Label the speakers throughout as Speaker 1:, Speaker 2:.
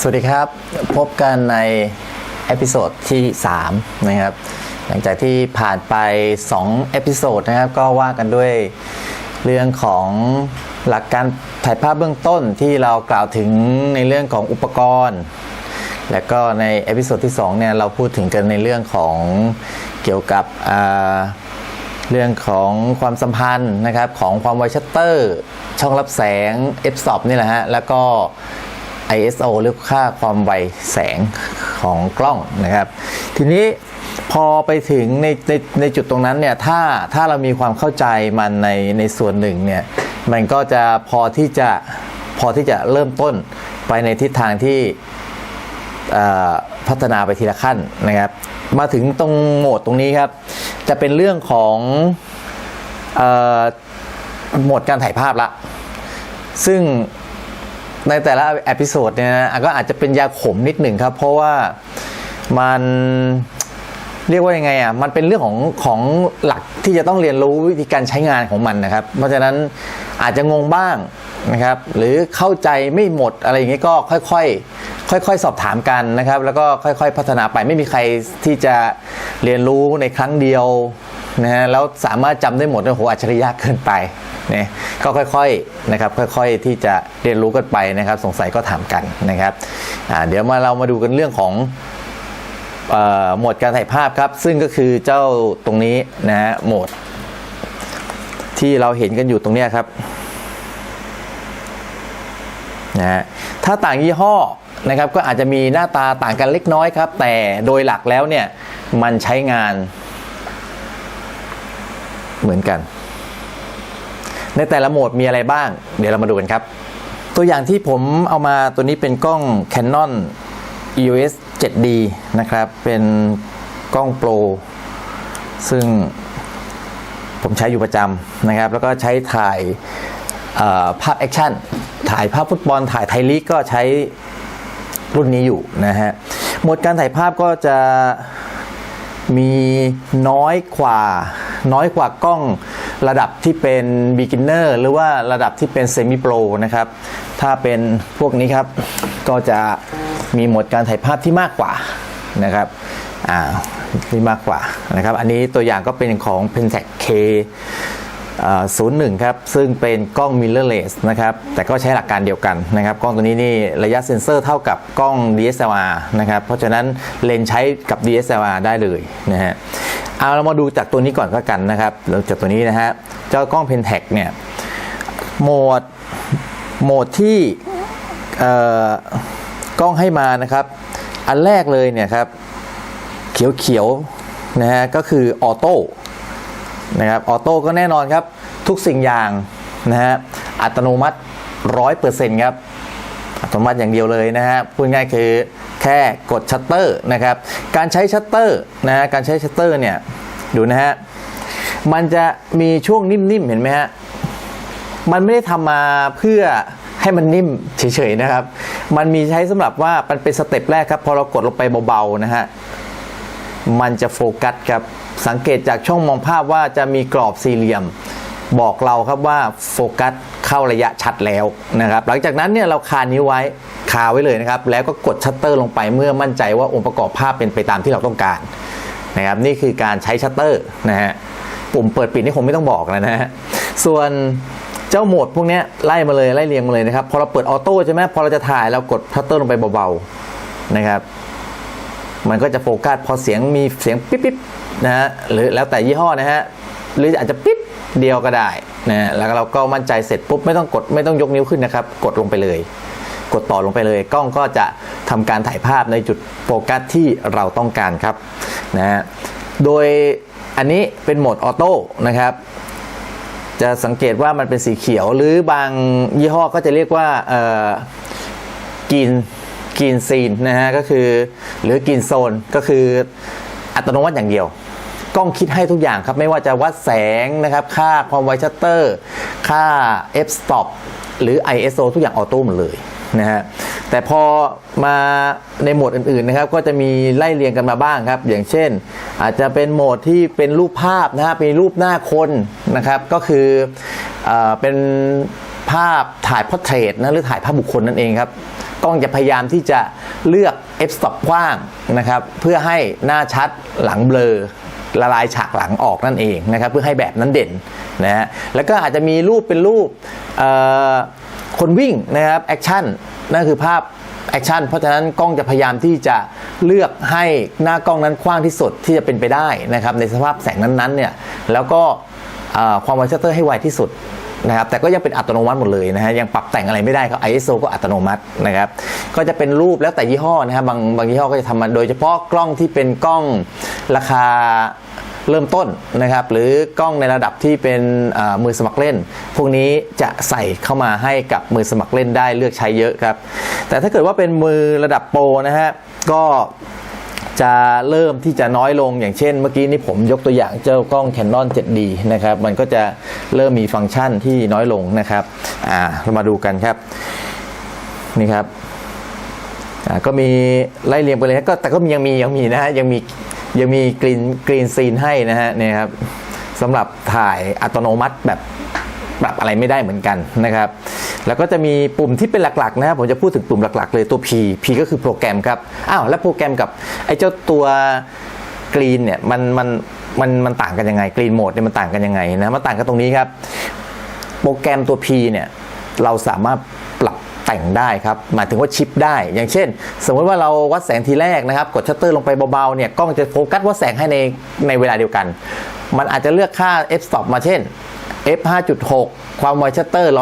Speaker 1: สวัสดีครับ พบกันในเอพิโซดที่ 3 นะครับ หลังจากที่ผ่านไป 2 เอพิโซดนะครับ ก็ว่ากันด้วยเรื่องของหลักการถ่ายภาพเบื้องต้นที่เรากล่าวถึงในเรื่องของอุปกรณ์ และก็ในเอพิโซดที่ 2 เนี่ย เราพูดถึงกันในเรื่องของเกี่ยวกับเรื่องของความสัมพันธ์นะครับของความไวชัตเตอร์ ช่องรับแสง f-stop นี่แหละฮะแล้วก็ ISO หรือค่าความไวแสงของกล้องนะครับ ทีนี้พอไปถึงในในในจุดตรงนั้นเนี่ยถ้าถ้าเรามีความเข้าใจมันในในส่วนหนึ่งเนี่ยมันก็จะพอที่จะพอที่จะเริ่มต้นไปในทิศทางที่พัฒนาไปทีละขั้นนะครับ มาถึงตรงโหมดตรงนี้ครับ จะเป็นเรื่องของอโหมดการถ่ายภาพละ ซึ่ง ในแต่ละเอพิโซดเนี่ยนะก็อาจจะเป็นยาขมนิดหนึ่งครับ เพราะว่ามันเรียกว่ายังไงอะ มันเป็นเรื่องของของหลักที่จะต้องเรียนรู้วิธีการใช้งานของมันนะครับ เพราะฉะนั้นอาจจะงงบ้างนะครับ หรือเข้าใจไม่หมดอะไรอย่างเงี้ยก็ค่อยๆ ค่อย ๆ สอบถามกันนะครับ แล้วก็ค่อย ๆ พัฒนาไปไม่มีใครที่จะเรียนรู้ในครั้งเดียวนะฮะแล้วสามารถจำได้หมดโอ้โหอัจฉริยะเกินไป นี่ยก็ค่อยๆนะครับค่อยๆที่จะเรียนรู้กันไปนะครับ สงสัยก็ถามกันนะครับเดี๋ยวมาเรามาดูกันเรื่องของโหมดการถ่ายภาพครับ ซึ่งก็คือเจ้าตรงนี้นะฮะโหมด ที่เราเห็นกันอยู่ตรงนี้ครับนะฮะถ้าต่างยี่ห้อนะครับก็อาจจะมีหน้าตาต่างกันเล็กน้อยครับ แต่โดยหลักแล้วเนี่ยมันใช้งานเหมือนกัน ในแต่ละโหมดมีอะไรบ้าง เดี๋ยวเรามาดูกันครับ ตัวอย่างที่ผมเอามาตัวนี้เป็นกล้อง Canon EOS 7D นะครับ เป็นกล้องโปรซึ่งผมใช้อยู่ประจำนะครับ แล้วก็ใช้ถ่ายภาพแอคชั่น ถ่ายภาพฟุตบอล ถ่ายไทยลีกก็ใช้รุ่นนี้อยู่นะฮะ โหมดการถ่ายภาพก็จะมีน้อยกว่าน้อยกว่ากล้อง ระดับที่เป็น beginner หรือว่าระดับที่เป็น semi pro นะครับ ถ้าเป็นพวกนี้ครับก็จะมีโหมดการถ่ายภาพที่มากกว่านะครับอ่าที่มากกว่านะครับ อันนี้ตัวอย่างก็เป็นของ Pentax K ศูนย์หนึ่งครับ ซึ่งเป็นกล้อง mirrorless นะครับ แต่ก็ใช้หลักการเดียวกันนะครับ กล้องตัวนี้นี่ระยะเซ็นเซอร์เท่ากับกล้อง DSLR นะครับ เพราะฉะนั้นเลนส์ใช้กับ DSLR ได้เลยนะฮะ เอาเรามาดูจากตัวนี้ก่อนก็กันนะครับเราจากตัวนี้นะฮะเจ้ากล้อง Pentax เนี่ยโหมดโหมดที่เอ่อกล้องให้มานะครับ อันแรกเลยเนี่ยครับเขียวๆนะฮะก็คือออโต้นะครับออโต้ก็แน่นอนครับ ทุกสิ่งอย่างนะฮะอัตโนมัติร้อยเปอร์เซ็นต์ครับอัตโนมัติอย่างเดียวเลยนะฮะพูดง่ายคือแค่กดชัตเตอร์นะครับ การใช้ชัตเตอร์นะฮะการใช้ชัตเตอร์เนี่ยดูนะฮะมันจะมีช่วงนิ่มๆเห็นไหมฮะมันไม่ได้ทำมาเพื่อให้มันนิ่มเฉยๆนะครับ มันมีใช้สำหรับว่ามันเป็นสเต็ปแรกครับพอเรากดลงไปเบาๆนะฮะมันจะโฟกัสครับสังเกตจากช่องมองภาพว่าจะมีกรอบสี่เหลี่ยม บอกเราครับว่าโฟกัส เข้าระยะชัดแล้วนะครับ หลังจากนั้นเนี่ยเราคานิ้วไว้คาไว้เลยนะครับ แล้วก็กดชัตเตอร์ลงไปเมื่อมั่นใจว่าองค์ประกอบภาพเป็นไปตามที่เราต้องการนะครับนี่คือการใช้ชัตเตอร์นะฮะปุ่มเปิดปิดนี่คงไม่ต้องบอกแล้วนะฮะส่วนเจ้าโหมดพวกนี้ไล่มาเลยไล่เรียงมาเลยนะครับพอเราเปิดออโต้ใช่ไหมพอเราจะถ่ายเรากดชัตเตอร์ลงไปเบาๆนะครับ มันก็จะโฟกัสพอเสียงมีเสียงปิ๊บปิ๊บนะฮะหรือแล้วแต่ยี่ห้อนะฮะหรืออาจจะปิ๊บ เดียวก็ได้นะฮะแล้วเราก็มั่นใจเสร็จปุ๊บไม่ต้องกดไม่ต้องยกนิ้วขึ้นนะครับ กดลงไปเลย กดต่อลงไปเลย กล้องก็จะทำการถ่ายภาพในจุดโฟกัสที่เราต้องการครับนะฮะโดยอันนี้เป็นโหมดออโต้นะครับ จะสังเกตว่ามันเป็นสีเขียว หรือบางยี่ห้อก็จะเรียกว่าเออกินกินซีนนะฮะก็คือหรือกินโซนก็คืออัตโนมัติอย่างเดียว กล้องคิดให้ทุกอย่างครับ ไม่ว่าจะวัดแสงนะครับ ค่าความไวชัตเตอร์ ค่า f stop หรือ ISO ทุกอย่างออโต้หมดเลยนะฮะแต่พอมาในโหมดอื่นๆนะครับก็จะมีไล่เรียงกันมาบ้างครับ อย่างเช่น อาจจะเป็นโหมดที่เป็นรูปภาพนะฮะเป็นรูปหน้าคนนะครับ ก็คือเอเป็นภาพถ่ายพอร์เทรตนะหรือถ่ายภาพบุคคลนั่นเองครับกล้องจะพยายามที่จะเลือก f stop กว้างนะครับ เพื่อให้หน้าชัดหลังเบลอ ละลายฉากหลังออกนั่นเองนะครับเพื่อให้แบบนั้นเด่นนะฮะแล้วก็อาจจะมีรูปเป็นรูปคนวิ่งนะครับแอคชั่นนั่นคือภาพแอคชั่นเพราะฉะนั้นกล้องจะพยายามที่จะเลือกให้หน้ากล้องนั้นกว้างที่สุดที่จะเป็นไปได้นะครับในสภาพแสงนั้นๆเนี่ยแล้วก็ความไวชัตเตอร์ให้ไวที่สุด นะครับแต่ก็ยังเป็นอัตโนมัติหมดเลยนะฮะยังปรับแต่งอะไรไม่ได้ครับ ISO ก็อัตโนมัตินะครับก็จะเป็นรูปแล้วแต่ยี่ห้อนะครับบางบางยี่ห้อก็จะทำมาโดยเฉพาะกล้องที่เป็นกล้องราคาเริ่มต้นนะครับหรือกล้องในระดับที่เป็นมือสมัครเล่น พวกนี้จะใส่เข้ามาให้กับมือสมัครเล่นได้เลือกใช้เยอะครับ แต่ถ้าเกิดว่าเป็นมือระดับโปรนะฮะก็ จะเริ่มที่จะน้อยลงอย่างเช่น เมื่อกี้นี้ผมยกตัวอย่างเจ้ากล้อง Canon 7D นะครับมันก็จะเริ่มมีฟังก์ชันที่น้อยลงนะครับอ่าเรามาดูกันครับนี่ครับอ่าก็มีไล่เรียงไปเลยนะก็แต่ก็ยังมียังมีนะฮะยังมียังมีกรีนกรีนซีนให้นะฮะเนี่ยครับสำหรับถ่ายอัตโนมัติแบบปรับอะไรไม่ได้เหมือนกันนะครับ แล้วก็จะมีปุ่มที่เป็นหลักๆนะครับผมจะพูดถึงปุ่มหลักๆ เลยตัว P P ก็คือโปรแกรมครับอ้าวแล้วโปรแกรมกับไอ้เจ้าตัวกรีนเนี่ยมันมันมันมันต่างกันยังไงกรีนโหมดเนี่ยมันต่างกันยังไงนะมันต่างกันตรงนี้ครับ โปรแกรมตัว P เนี่ยเราสามารถปรับแต่งได้ครับหมายถึงว่าชิปได้ อย่างเช่น สมมติว่าเราวัดแสงทีแรกนะครับ กดชัตเตอร์ลงไปเบาๆเนี่ยกล้องจะโฟกัสวัดแสงให้ในในเวลาเดียวกัน มันอาจจะเลือกค่า f stop มาเช่น f 5.6 ความไวชัตเตอร์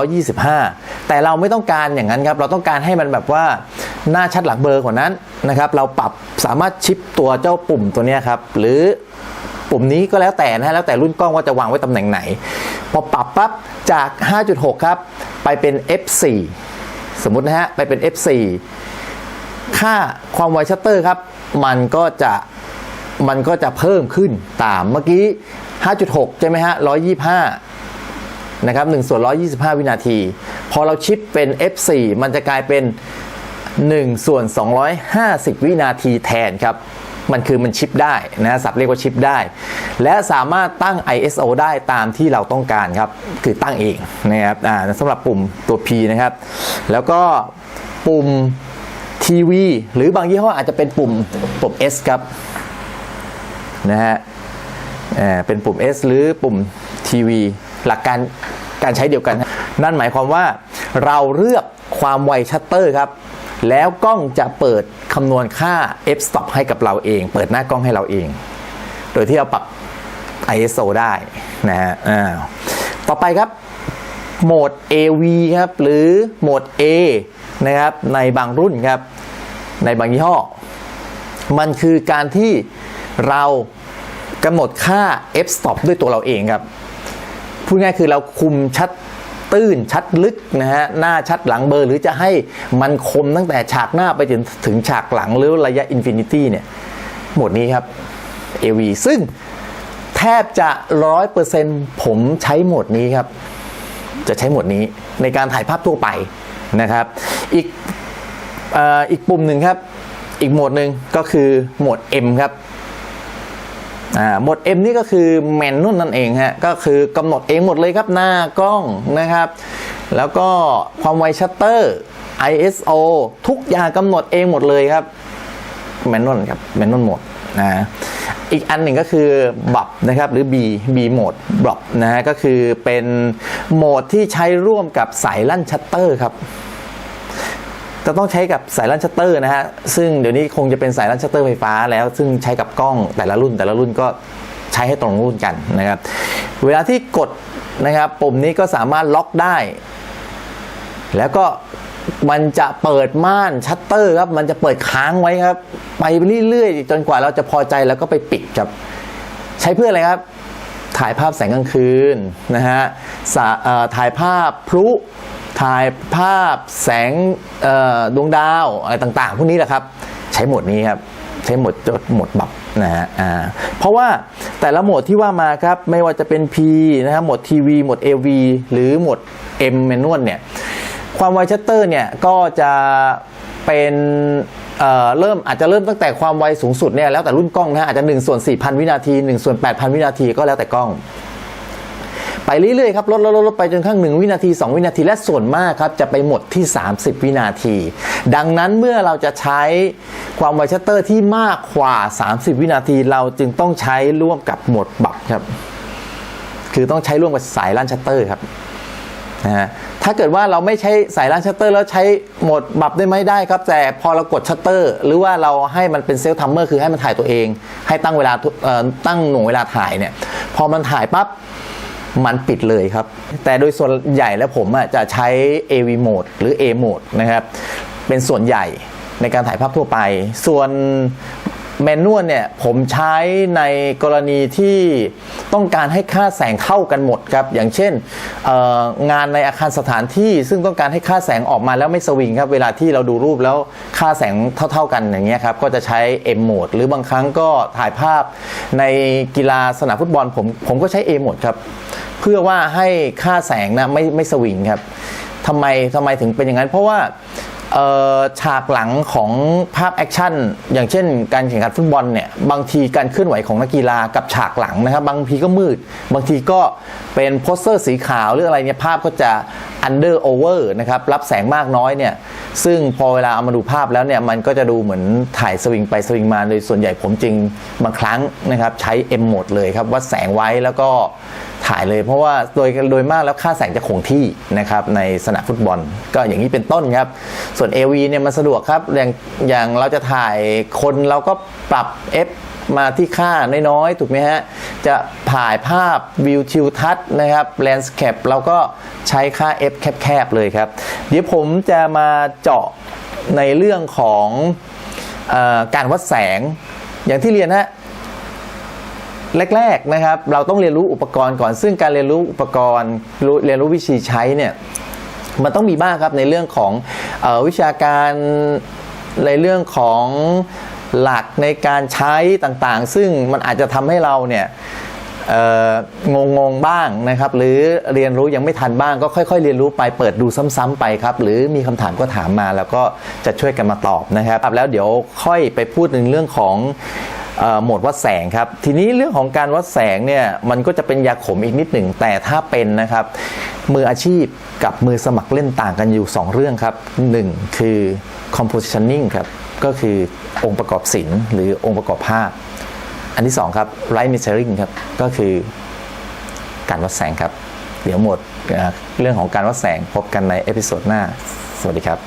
Speaker 1: 125 แต่เราไม่ต้องการอย่างนั้นครับ เราต้องการให้มันแบบว่าหน้าชัดหลังเบลอกว่านั้นนะครับ เราปรับสามารถชิปตัวเจ้าปุ่มตัวนี้ครับ หรือปุ่มนี้ก็แล้วแต่นะฮะแล้วแต่รุ่นกล้องว่าจะวางไว้ตำแหน่งไหน พอปรับปั๊บจาก 5.6 ครับ ไปเป็น f4 สมมุตินะฮะ ไปเป็น f4 ค่าความไวชัตเตอร์ครับ มันก็จะมันก็จะเพิ่มขึ้นตามเมื่อกี้ 5.6 ใช่ไหมฮะ 125 นะครับ1ส่วน 125 วินาที พอเราชิปเป็น f4 มันจะกลายเป็น 1 ส่วน 250 วินาทีแทนครับมันคือมันชิปได้นะศัพท์เรียกว่าชิปได้ และสามารถตั้ง ISO ได้ตามที่เราต้องการครับ คือตั้งเองนะครับสำหรับปุ่มตัว P นะครับ แล้วก็ปุ่มทีวีหรือบางยี่ห้ออาจจะเป็นปุ่มปุ่ม S ครับนะฮะเป็นปุ่ม S หรือปุ่มทีวี หลักการการใช้เดียวกัน นั่นหมายความว่าเราเลือกความไวชัตเตอร์ครับ แล้วกล้องจะเปิดคำนวณค่า f stop ให้กับเราเอง เปิดหน้ากล้องให้เราเอง โดยที่เราปรับ ISO ได้นะฮะต่อไปครับโหมด AV ครับ หรือโหมด A นะครับ ในบางรุ่นครับ ในบางยี่ห้อ มันคือการที่เรากำหนดค่า f stop ด้วยตัวเราเองครับ พูดง่ายคือเราคุมชัดตื้นชัดลึกนะฮะหน้าชัดหลังเบลอร์ หรือจะให้มันคมตั้งแต่ฉากหน้าไปถึงถึงฉากหลังหรือระยะอินฟินิตี้เนี่ยโหมดนี้ครับ AV ซึ่งแทบจะร้อยเปอร์เซ็นต์ผมใช้โหมดนี้ครับ จะใช้โหมดนี้ในการถ่ายภาพทั่วไปนะครับ อีกออีกปุ่มหนึ่งครับ อีกโหมดหนึ่งก็คือโหมด M ครับ อ่าหมด M นี่ก็คือแมนนวลนั่นเองฮะก็คือกำหนดเองหมดเลยครับหน้ากล้องนะครับ แล้วก็ความไวชัตเตอร์ ISO ทุกอย่างกำหนดเองหมดเลยครับแมนนวลครับแมนนวลโหมดนะอีกอันหนึ่งก็คือบับนะครับหรือ B B โหมดบับนะฮะก็คือเป็นโหมดที่ใช้ร่วมกับสายลั่นชัตเตอร์ครับ จะต้องใช้กับสายลั่นชัตเตอร์นะฮะ ซึ่งเดี๋ยวนี้คงจะเป็นสายลั่นชัตเตอร์ไฟฟ้าแล้ว ซึ่งใช้กับกล้องแต่ละรุ่นแต่ละรุ่นก็ใช้ให้ตรงรุ่นกันนะครับ เวลาที่กดนะครับปุ่มนี้ก็สามารถล็อกได้ แล้วก็มันจะเปิดม่านชัตเตอร์ครับ มันจะเปิดค้างไว้ครับ ไปเรื่อยๆจนกว่าเราจะพอใจแล้วก็ไปปิดครับ ใช้เพื่ออะไรครับ ถ่ายภาพแสงกลางคืนนะฮะะถ่ายภาพพลุ ถ่ายภาพแสงดวงดาวอะไรต่างๆ พวกนี้แหละครับ ใช้หมดนี้ครับใช้หมดจดหมดบับนะฮะอ่าเพราะว่าแต่ละหมดที่ว่ามาครับไม่ว่าจะเป็น P นะครับหมดทีวีหมด AV หรือหมด M manual เนี่ยความไวชัตเตอร์เนี่ยก็จะเป็นเเริ่มอาจจะเริ่มตั้งแต่ความไวสูงสุดเนี่ยแล้วแต่รุ่นกล้องนะฮะอาจจะ1ส่วน4,000 วินาที 1 ส่วน 8,000 วินาทีก็แล้วแต่กล้อง เรื่อยๆครับลดลดลดลดไปจนข้างหนึ่งวินาที 2 วินาทีและส่วนมากครับจะไปหมดที่ 30 วินาที ดังนั้นเมื่อเราจะใช้ความไวชัตเตอร์ที่มากกว่า 30 วินาที เราจึงต้องใช้ร่วมกับโหมดบับครับ คือต้องใช้ร่วมกับสายลั่นชัตเตอร์ครับนะฮะถ้าเกิดว่าเราไม่ใช้สายลั่นชัตเตอร์แล้วใช้โหมดบับได้ไหมได้ครับ แต่พอเรากดชัตเตอร์ หรือว่าเราให้มันเป็นเซลฟ์ทัมเมอร์คือให้มันถ่ายตัวเอง ให้ตั้งเวลาตั้งหน่วงเวลาถ่ายเนี่ย พอมันถ่ายปั๊บ มันปิดเลยครับ แต่โดยส่วนใหญ่แล้วผมจะใช้ AV mode หรือ A mode นะครับ เป็นส่วนใหญ่ในการถ่ายภาพทั่วไป ส่วน แมนนวลเนี่ยผมใช้ในกรณีที่ต้องการให้ค่าแสงเท่ากันหมดครับ อย่างเช่นงานในอาคารสถานที่ซึ่งต้องการให้ค่าแสงออกมาแล้วไม่สวิงครับ เวลาที่เราดูรูปแล้วค่าแสงเท่า ๆกันอย่างเงี้ยครับก็จะใช้ M mode หรือบางครั้งก็ถ่ายภาพในกีฬาสนามฟุตบอลผมผมก็ใช้ A mode ครับ เพื่อว่าให้ค่าแสงนะไม่ไม่สวิงครับทำไมทำไมถึงเป็นอย่างนั้น เพราะว่า ฉากหลังของภาพแอคชั่น อย่างเช่น การแข่งขันฟุตบอลเนี่ยบางทีการเคลื่อนไหวของนักกีฬากับฉากหลังนะครับ บางทีก็มืด บางทีก็เป็นโปสเตอร์สีขาวหรืออะไรเนี่ยภาพก็จะ under over นะครับรับแสงมากน้อยเนี่ยซึ่งพอเวลาเอามาดูภาพแล้วเนี่ยมันก็จะดูเหมือนถ่ายสวิงไปสวิงมาโดยส่วนใหญ่ผมจึงบางครั้งนะครับใช้ M โหมดเลยครับวัดแสงไว้แล้วก็ ถ่ายเลยเพราะว่าโดยโดยมากแล้วค่าแสงจะคงที่นะครับในสนามฟุตบอล ก็อย่างนี้เป็นต้นครับ ส่วน AV เนี่ยมันสะดวกครับอย่างอย่างเราจะถ่ายคนเราก็ปรับ F มาที่ค่าน้อยๆ ถูกไหมฮะ จะถ่ายภาพวิวทิวทัศน์นะครับแลนด์สเคปเราก็ใช้ค่า F แคบๆเลยครับ เดี๋ยวผมจะมาเจาะในเรื่องของออการวัดแสงอย่างที่เรียนฮะ แรกๆนะครับ เราต้องเรียนรู้อุปกรณ์ก่อน ซึ่งการเรียนรู้อุปกรณ์รเรียนรู้วิธีใช้เนี่ยมันต้องมีบ้างครับในเรื่องของออวิชาการในเรื่องของหลักในการใช้ต่างๆ ซึ่งมันอาจจะทำให้เราเนี่ยงงงๆบ้างนะครับ หรือเรียนรู้ยังไม่ทันบ้าง ก็ค่อย ๆ เรียนรู้ไปเปิดดูซ้ำๆไปครับ หรือมีคำถามก็ถามมาแล้วก็จะช่วยกันมาตอบนะครับ แล้วเดี๋ยวค่อยไปพูดถึงเรื่องของ หมดวัดแสงครับ ทีนี้เรื่องของการวัดแสงเนี่ยมันก็จะเป็นยาขมอีกนิดหนึ่ง แต่ถ้าเป็นนะครับ มืออาชีพกับมือสมัครเล่นต่างกันอยู่ 2 เรื่องครับ 1 คือ compositioning ครับ ก็คือองค์ประกอบศิลป์หรือองค์ประกอบภาพ อันที่ 2 ครับ light metering ครับ ก็คือการวัดแสงครับ เดี๋ยวหมดเรื่องของการวัดแสงพบกันในเอพิโซดหน้า สวัสดีครับ